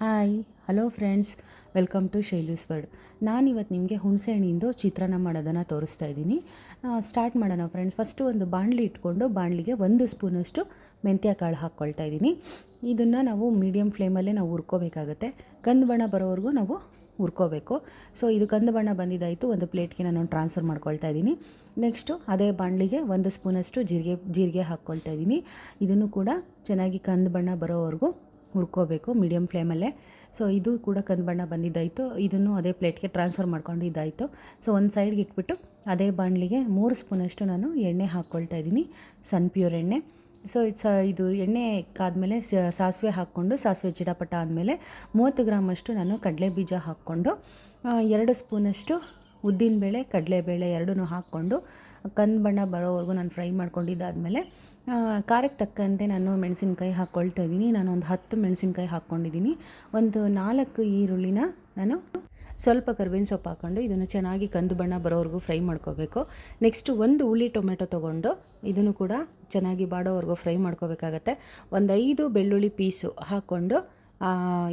Hi, hello friends, welcome to Shailu's world. ನಾನಿವತ್ತು ನಿಮಗೆ ಹುಣಸೆಹಣ್ಣಿಂದು ಚಿತ್ರಾನ್ನ ಮಾಡೋದನ್ನು ತೋರಿಸ್ತಾ ಇದ್ದೀನಿ. ಸ್ಟಾರ್ಟ್ ಮಾಡೋಣ ಫ್ರೆಂಡ್ಸ್. ಫಸ್ಟು ಒಂದು ಬಾಣಲಿ ಇಟ್ಕೊಂಡು ಬಾಣಲಿಗೆ ಒಂದು ಸ್ಪೂನಷ್ಟು ಮೆಂತ್ಯ ಕಾಳು ಹಾಕ್ಕೊಳ್ತಾ ಇದ್ದೀನಿ. ಇದನ್ನು ನಾವು ಮೀಡಿಯಮ್ ಫ್ಲೇಮಲ್ಲೇ ನಾವು ಹುರ್ಕೋಬೇಕಾಗತ್ತೆ. ಕಂದು ಬಣ್ಣ ಬರೋವರೆಗೂ ನಾವು ಹುರ್ಕೋಬೇಕು. ಸೊ, ಇದು ಕಂದು ಬಣ್ಣ ಬಂದಿದ್ದಾಯಿತು. ಒಂದು ಪ್ಲೇಟ್ಗೆ ನಾನು ಟ್ರಾನ್ಸ್ಫರ್ ಮಾಡ್ಕೊಳ್ತಾ ಇದ್ದೀನಿ. ನೆಕ್ಸ್ಟು ಅದೇ ಬಾಣಲಿಗೆ ಒಂದು ಸ್ಪೂನಷ್ಟು ಜೀರಿಗೆ ಜೀರಿಗೆ ಹಾಕ್ಕೊಳ್ತಾ ಇದ್ದೀನಿ. ಇದನ್ನು ಕೂಡ ಚೆನ್ನಾಗಿ ಕಂದು ಬಣ್ಣ ಬರೋವರೆಗೂ ಹುರ್ಕೋಬೇಕು ಮೀಡಿಯಮ್ ಫ್ಲೇಮಲ್ಲೇ ಸೊ ಇದು ಕೂಡ ಕಂದು ಬಣ್ಣ ಬಂದಿದ್ದಾಯಿತು. ಇದನ್ನು ಅದೇ ಪ್ಲೇಟ್ಗೆ ಟ್ರಾನ್ಸ್ಫರ್ ಮಾಡ್ಕೊಂಡು ಇದಾಯಿತು ಸೊ ಒಂದು ಸೈಡ್ಗೆ ಇಟ್ಬಿಟ್ಟು ಅದೇ ಬಾಣಲಿಗೆ ಮೂರು ಸ್ಪೂನಷ್ಟು ನಾನು ಎಣ್ಣೆ ಹಾಕ್ಕೊಳ್ತಾ ಇದ್ದೀನಿ, ಸನ್ ಪ್ಯೂರ್ ಎಣ್ಣೆ. ಸೊ ಇದು ಸ ಇದು ಎಣ್ಣೆ ಕಾದ್ಮೇಲೆ ಸಾಸಿವೆ ಹಾಕ್ಕೊಂಡು, ಸಾಸಿವೆ ಚಿಡಾಪಟ ಆದಮೇಲೆ ಮೂವತ್ತು ಗ್ರಾಮಷ್ಟು ನಾನು ಕಡಲೆ ಬೀಜ ಹಾಕ್ಕೊಂಡು ಎರಡು ಸ್ಪೂನಷ್ಟು ಉದ್ದಿನಬೇಳೆ, ಕಡಲೆಬೇಳೆ ಎರಡೂ ಹಾಕ್ಕೊಂಡು ಕಂದು ಬಣ್ಣ ಬರೋವರೆಗೂ ನಾನು ಫ್ರೈ ಮಾಡ್ಕೊಂಡಿದ್ದಾದಮೇಲೆ ಖಾರಕ್ಕೆ ತಕ್ಕಂತೆ ನಾನು ಮೆಣಸಿನ್ಕಾಯಿ ಹಾಕ್ಕೊಳ್ತಾ ಇದ್ದೀನಿ. ನಾನು ಒಂದು ಹತ್ತು ಮೆಣಸಿನ್ಕಾಯಿ ಹಾಕ್ಕೊಂಡಿದ್ದೀನಿ. ಒಂದು ನಾಲ್ಕು ಈರುಳ್ಳಿನ ನಾನು ಸ್ವಲ್ಪ ಕರ್ಬೇವಿನ ಸೊಪ್ಪು ಹಾಕ್ಕೊಂಡು ಇದನ್ನು ಚೆನ್ನಾಗಿ ಕಂದು ಬಣ್ಣ ಬರೋವರೆಗೂ ಫ್ರೈ ಮಾಡ್ಕೋಬೇಕು. ನೆಕ್ಸ್ಟು ಒಂದು ಹುಳಿ ಟೊಮೆಟೊ ತೊಗೊಂಡು ಇದನ್ನು ಕೂಡ ಚೆನ್ನಾಗಿ ಬಾಡೋವರೆಗೂ ಫ್ರೈ ಮಾಡ್ಕೋಬೇಕಾಗತ್ತೆ. ಒಂದು ಐದು ಬೆಳ್ಳುಳ್ಳಿ ಪೀಸು ಹಾಕ್ಕೊಂಡು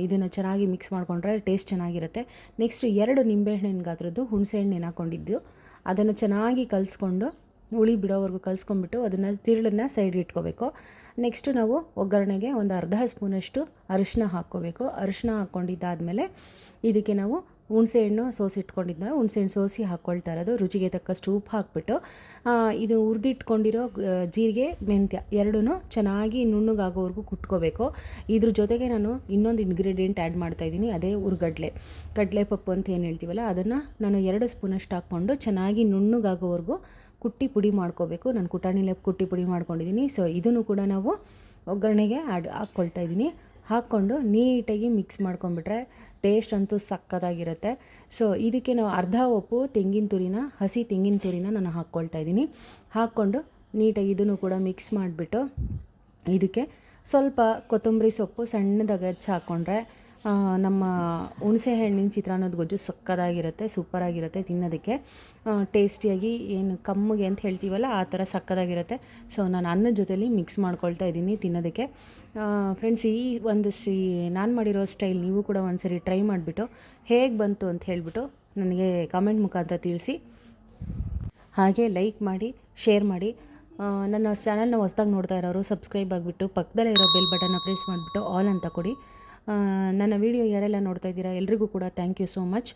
ಇದನ್ನು ಚೆನ್ನಾಗಿ ಮಿಕ್ಸ್ ಮಾಡಿಕೊಂಡ್ರೆ ಟೇಸ್ಟ್ ಚೆನ್ನಾಗಿರುತ್ತೆ. ನೆಕ್ಸ್ಟು ಎರಡು ನಿಂಬೆಹಣ್ಣಿನ ಗಾತ್ರದ್ದು ಹುಣಸೆ ಹಣ್ಣು ನೆನಾಕೊಂಡಿದ್ದು ಅದನ್ನು ಚೆನ್ನಾಗಿ ಕಲಿಸ್ಕೊಂಡು, ಹುಳಿ ಬಿಡೋವರೆಗೂ ಕಲಿಸ್ಕೊಂಡ್ಬಿಟ್ಟು ಅದನ್ನು ತಿರುಳನ್ನು ಸೈಡ್ ಇಟ್ಕೋಬೇಕು. ನೆಕ್ಸ್ಟು ನಾವು ಒಗ್ಗರಣೆಗೆ ಒಂದು ಅರ್ಧ ಸ್ಪೂನಷ್ಟು ಅರಿಶಿನ ಹಾಕ್ಕೋಬೇಕು. ಅರಿಶಿನ ಹಾಕ್ಕೊಂಡಿದ್ದಾದಮೇಲೆ ಇದಕ್ಕೆ ನಾವು ಹುಣಸೆ ಹಣ್ಣು ಸೋಸಿ ಇಟ್ಕೊಂಡಿದ್ದ ಹುಣಸೆ ಹಣ್ಣು ಸೋಸಿ ಹಾಕ್ಕೊಳ್ತಾ ಇರೋದು. ರುಚಿಗೆ ತಕ್ಕಷ್ಟು ಉಪ್ಪು ಹಾಕ್ಬಿಟ್ಟು ಇದು ಹುರಿದಿಟ್ಕೊಂಡಿರೋ ಜೀರಿಗೆ, ಮೆಂತ್ಯ ಎರಡೂ ಚೆನ್ನಾಗಿ ನುಣ್ಣಗಾಗೋವರೆಗೂ ಕುಟ್ಕೋಬೇಕು. ಇದ್ರ ಜೊತೆಗೆ ನಾನು ಇನ್ನೊಂದು ಇಂಗ್ರೀಡಿಯೆಂಟ್ ಆ್ಯಡ್ ಮಾಡ್ತಾಯಿದ್ದೀನಿ ಅದೇ ಉರ್ಗಡ್ಲೆ ಕಡಲೆಪಪ್ಪು ಅಂತ ಏನು ಹೇಳ್ತೀವಲ್ಲ, ಅದನ್ನು ನಾನು ಎರಡು ಸ್ಪೂನಷ್ಟು ಹಾಕ್ಕೊಂಡು ಚೆನ್ನಾಗಿ ನುಣ್ಣಗಾಗೋವರೆಗೂ ಕುಟ್ಟಿ ಪುಡಿ ಮಾಡ್ಕೋಬೇಕು. ನಾನು ಕುಟಾಣಿಲೆ ಕುಟ್ಟಿ ಪುಡಿ ಮಾಡ್ಕೊಂಡಿದ್ದೀನಿ. ಸೊ ಇದನ್ನು ಕೂಡ ನಾವು ಒಗ್ಗರಣೆಗೆ ಆ್ಯಡ್ ಹಾಕ್ಕೊಳ್ತಾ ಇದ್ದೀನಿ. ಹಾಕ್ಕೊಂಡು ನೀಟಾಗಿ ಮಿಕ್ಸ್ ಮಾಡ್ಕೊಂಬಿಟ್ರೆ ಟೇಸ್ಟ್ ಅಂತೂ ಸಕ್ಕತ್ತಾಗಿರುತ್ತೆ ಸೊ ಇದಕ್ಕೆ ನಾವು ಅರ್ಧ ಉಪ್ಪು ತೆಂಗಿನ ತುರಿನ, ಹಸಿ ತೆಂಗಿನ ತುರಿನ ನಾನು ಹಾಕ್ಕೊಳ್ತಾ ಇದ್ದೀನಿ. ಹಾಕ್ಕೊಂಡು ನೀಟಾಗಿ ಇದನ್ನು ಕೂಡ ಮಿಕ್ಸ್ ಮಾಡಿಬಿಟ್ಟು ಇದಕ್ಕೆ ಸ್ವಲ್ಪ ಕೊತ್ತಂಬರಿ ಸೊಪ್ಪು ಸಣ್ಣದಾಗಿ ಹಚ್ಚಿ ಹಾಕ್ಕೊಂಡ್ರೆ ನಮ್ಮ ಹುಣಸೆ ಹಣ್ಣಿನ ಚಿತ್ರಾನ್ನದ ಗೊಜ್ಜು ಸಕ್ಕತ್ತಾಗಿರುತ್ತೆ ಸೂಪರಾಗಿರುತ್ತೆ ತಿನ್ನೋದಕ್ಕೆ. ಟೇಸ್ಟಿಯಾಗಿ ಏನು ಕಮ್ಮಿಗೆ ಅಂತ ಹೇಳ್ತೀವಲ್ಲ, ಆ ಥರ ಸಕ್ಕತ್ತಾಗಿರುತ್ತೆ ಸೊ, ನಾನು ಅನ್ನದ ಜೊತೆಲಿ ಮಿಕ್ಸ್ ಮಾಡ್ಕೊಳ್ತಾ ಇದ್ದೀನಿ ತಿನ್ನೋದಕ್ಕೆ. ಫ್ರೆಂಡ್ಸ್ ಈ ಒಂದು ಸಿ, ನಾನು ಮಾಡಿರೋ ಸ್ಟೈಲ್ ನೀವು ಕೂಡ ಒಂದ್ಸರಿ ಟ್ರೈ ಮಾಡಿಬಿಟ್ಟು ಹೇಗೆ ಬಂತು ಅಂತ ಹೇಳಿಬಿಟ್ಟು ನನಗೆ ಕಾಮೆಂಟ್ ಮುಖಾಂತರ ತಿಳಿಸಿ. ಹಾಗೆ ಲೈಕ್ ಮಾಡಿ ಶೇರ್ ಮಾಡಿ. ನನ್ನ ಚಾನಲ್ನ ಹೊಸ್ದಾಗಿ ನೋಡ್ತಾ ಇರೋರು ಸಬ್ಸ್ಕ್ರೈಬ್ ಆಗಿಬಿಟ್ಟು ಪಕ್ಕದಲ್ಲೇ ಇರೋ ಬೆಲ್ ಬಟನ್ನ ಪ್ರೆಸ್ ಮಾಡಿಬಿಟ್ಟು ಆಲ್ ಅಂತ ಕೊಡಿ. ನನ್ನ ವಿಡಿಯೋ ಯಾರೆಲ್ಲ ನೋಡ್ತಾ ಇದ್ದೀರಾ ಎಲ್ರಿಗೂ ಕೂಡ ಥ್ಯಾಂಕ್ ಯು ಸೋ ಮಚ್